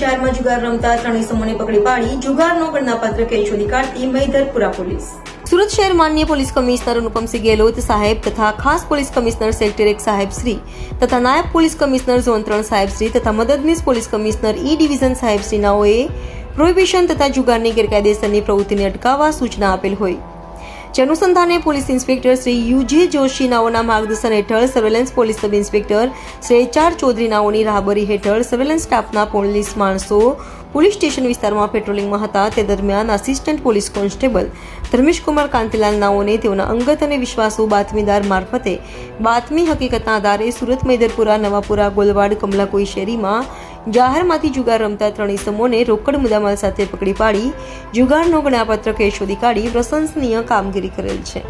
જાહેરમાં જુગાર રમતા ત્રણ સમૂહને પકડી પાડી જુગારનો ગણનાપાત્ર કેસ શોધી કાઢતી મૈદરપુરા પોલીસ. સુરત શહેર માન્ય પોલીસ કમિશનર અનુપમસિંહ ગેહલોત સાહેબ તથા ખાસ પોલીસ કમિશનર સેક્ટર એક સાહેબ શ્રી તથા નાયબ પોલીસ કમિશનર ઝોન ત્રણ સાહેબ શ્રી તથા મદદનીશ પોલીસ કમિશનર ઈ ડિવિઝન સાહેબ શ્રીનાઓએ પ્રોહિબિશન તથા જુગારની ગેરકાયદેસરની પ્રવૃત્તિને અટકાવવા સૂચના આપેલ હોય. જે અનુસંધાને police inspector Shri U J Joshi નાઓના માર્ગદર્શન હેઠળ surveillance police sub inspector Shri H Chaudhary નાઓની રાહબરી હેઠળ સર્વેલન્સ સ્ટાફના પોલીસ માણસો પોલીસ સ્ટેશન વિસ્તારમાં પેટ્રોલિંગમાં હતા. તે દરમિયાન assistant police constable Dharmeshkumar Kantilal નાઓને તેઓના અંગત અને વિશ્વાસુ બાતમીદાર મારફતે બાતમી હકીકતના આધારે સુરત, મૈદરપુરા, નવાપુરા, ગોલવાડ, કમલાકોઈ શેરીમાં જાહેરમાંથી જુગાર રમતા ત્રણ ઇસમોને રોકડ મુદ્દામાલ સાથે પકડી પાડી, જુગારનો ગણાપત્રક શોધી કાઢી પ્રશંસનીય કામગીરી કરેલ છે.